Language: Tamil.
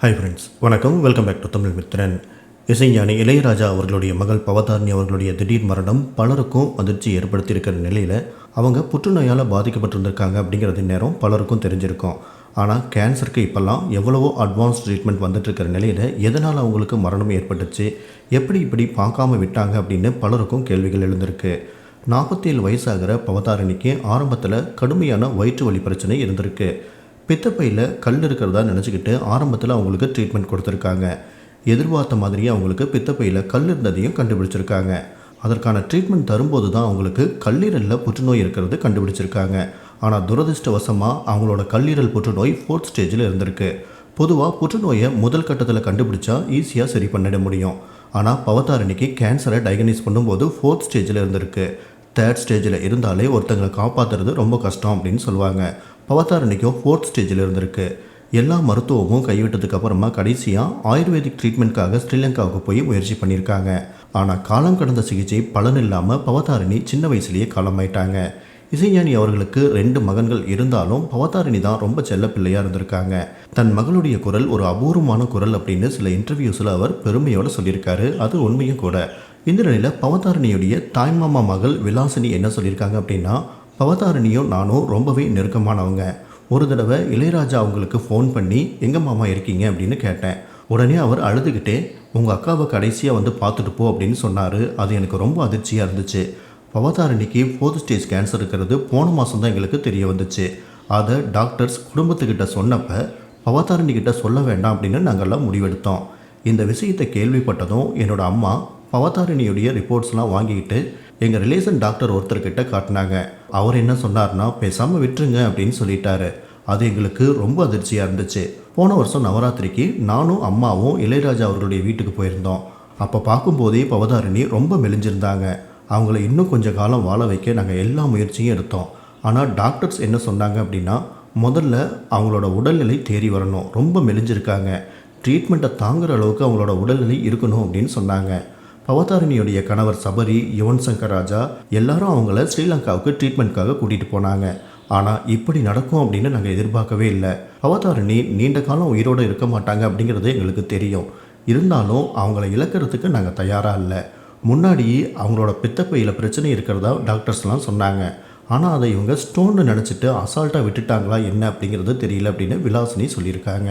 ஹாய் ஃப்ரெண்ட்ஸ் வணக்கம். Welcome back to Tamil Mithran இசைஞானி இளையராஜா அவர்களுடைய மகள் பவதாரணி அவர்களுடைய திடீர் மரணம் பலருக்கும் அதிர்ச்சி ஏற்படுத்தியிருக்கிற நிலையில் அவங்க புற்றுநோயால் பாதிக்கப்பட்டிருந்திருக்காங்க அப்படிங்கிறது நேரம் பலருக்கும் தெரிஞ்சிருக்கும். ஆனால் கேன்சருக்கு இப்போல்லாம் எவ்வளவோ அட்வான்ஸ் ட்ரீட்மெண்ட் வந்துட்டுருக்கிற நிலையில் எதனால் அவங்களுக்கு மரணம் ஏற்பட்டுச்சு? எப்படி இப்படி பார்க்காம விட்டாங்க அப்படின்னு பலருக்கும் கேள்விகள் எழுந்திருக்கு. நாற்பத்தேழு வயசாகிற பவதாரணிக்கு ஆரம்பத்தில் கடுமையான வயிற்று வலி பிரச்சனை இருந்திருக்கு. பித்தப்பையில் கல் இருக்கிறதா நினச்சிக்கிட்டு ஆரம்பத்தில் அவங்களுக்கு ட்ரீட்மெண்ட் கொடுத்துருக்காங்க. எதிர்பார்த்த மாதிரியே அவங்களுக்கு பித்தப்பையில் கல் இருந்ததையும் கண்டுபிடிச்சிருக்காங்க. அதற்கான ட்ரீட்மெண்ட் தரும்போது தான் அவங்களுக்கு கல்லீரலில் புற்றுநோய் இருக்கிறது கண்டுபிடிச்சிருக்காங்க. ஆனால் துரதிர்ஷ்டவசமாக அவங்களோட கல்லீரல் புற்றுநோய் ஃபோர்த் ஸ்டேஜில் இருந்திருக்கு. பொதுவாக புற்றுநோயை முதல் கட்டத்தில் கண்டுபிடிச்சா ஈஸியாக சரி பண்ணிட முடியும். ஆனால் பவதாரணிக்கு கேன்சரை டயக்னைஸ் பண்ணும்போது ஃபோர்த் ஸ்டேஜில் இருந்திருக்கு. தேர்ட் ஸ்டேஜில் இருந்தாலே ஒருத்தங்களை காப்பாற்றுறது ரொம்ப கஷ்டம் அப்படின்னு சொல்லுவாங்க. பவதாரணிக்கும் ஃபோர்த் ஸ்டேஜில் இருந்திருக்கு. எல்லா மருத்துவமும் கைவிட்டதுக்கு அப்புறமா கடைசியாக ஆயுர்வேதிக் ட்ரீட்மெண்ட்காக ஸ்ரீலங்காவுக்கு போய் முயற்சி பண்ணியிருக்காங்க. ஆனால் காலம் கடந்த சிகிச்சை பலன் இல்லாமல் பவதாரிணி சின்ன வயசுலேயே காலமாயிட்டாங்க. இசைஞானி அவர்களுக்கு ரெண்டு மகன்கள் இருந்தாலும் பவதாரிணி தான் ரொம்ப செல்ல பிள்ளையாக இருந்திருக்காங்க. தன் மகளுடைய குரல் ஒரு அபூர்வமான குரல் அப்படின்னு சில இன்டர்வியூஸில் அவர் பெருமையோடு சொல்லியிருக்காரு. அது உண்மையும் கூட. இந்த நிலையில் பவதாரணியுடைய தாய்மாமா மகள் விலாசினி என்ன சொல்லியிருக்காங்க அப்படின்னா பவதாரணியும் நானும் ரொம்பவே நெருக்கமானவங்க. ஒரு தடவை இளையராஜா அவங்களுக்கு ஃபோன் பண்ணி எங்கே மாமா இருக்கீங்க? அப்படின்னு கேட்டேன். உடனே அவர் அழுதுகிட்டே உங்கள் அக்காவை கடைசியாக வந்து பார்த்துட்டு போ அப்படின்னு சொன்னார். அது எனக்கு ரொம்ப அதிர்ச்சியாக இருந்துச்சு. பவதாரணிக்கு ஃபோர்த் ஸ்டேஜ் கேன்சர் இருக்கிறது போன மாதம் தான் எங்களுக்கு தெரிய வந்துச்சு. அதை டாக்டர்ஸ் குடும்பத்துக்கிட்ட சொன்னப்போ பவதாரணிக்கிட்ட சொல்ல வேண்டாம் அப்படின்னு நாங்கள்லாம் முடிவெடுத்தோம். இந்த விஷயத்தை கேள்விப்பட்டதும் என்னோட அம்மா பவதாரிணியுடைய ரிப்போர்ட்ஸ்லாம் வாங்கிக்கிட்டு எங்கள் ரிலேஷன் டாக்டர் ஒருத்தர்கிட்ட காட்டினாங்க. அவர் என்ன சொன்னார்னா பேசாமல் விட்டுருங்க அப்படின்னு சொல்லிட்டாரு. அது எங்களுக்கு ரொம்ப அதிர்ச்சியாக இருந்துச்சு. போன வருஷம் நவராத்திரிக்கு நானும் அம்மாவும் இளையராஜா அவர்களுடைய வீட்டுக்கு போயிருந்தோம். அப்போ பார்க்கும்போதே பவதாரிணி ரொம்ப மெலிஞ்சிருந்தாங்க. அவங்கள இன்னும் கொஞ்சம் காலம் வாழ வைக்க நாங்கள் எல்லா முயற்சியும் எடுத்தோம். ஆனால் டாக்டர்ஸ் என்ன சொன்னாங்க அப்படின்னா முதல்ல அவங்களோட உடல்நிலை தேறி வரணும். ரொம்ப மெலிஞ்சிருக்காங்க. ட்ரீட்மெண்ட்டை தாங்குற அளவுக்கு அவங்களோட உடல்நிலை இருக்கணும் அப்படின்னு சொன்னாங்க. பவதாரிணியுடைய கணவர் சபரி யுவன் சங்கர் ராஜா எல்லாரும் அவங்கள ஸ்ரீலங்காவுக்கு ட்ரீட்மெண்ட்காக கூட்டிகிட்டு போனாங்க. ஆனால் இப்படி நடக்கும் அப்படின்னு நாங்கள் எதிர்பார்க்கவே இல்லை. அவதாரிணி நீண்ட காலம் உயிரோடு இருக்க மாட்டாங்க அப்படிங்கிறது எங்களுக்கு தெரியும். இருந்தாலும் அவங்கள இழக்கிறதுக்கு நாங்கள் தயாராக இல்லை. முன்னாடியே அவங்களோட பித்தப்பையில் பிரச்சனை இருக்கிறதா டாக்டர்ஸ்லாம் சொன்னாங்க. ஆனால் அதை இவங்க ஸ்டோன்னு நினச்சிட்டு அசால்ட்டாக விட்டுட்டாங்களா என்ன அப்படிங்கிறது தெரியல அப்படின்னு விலாசினி சொல்லியிருக்காங்க.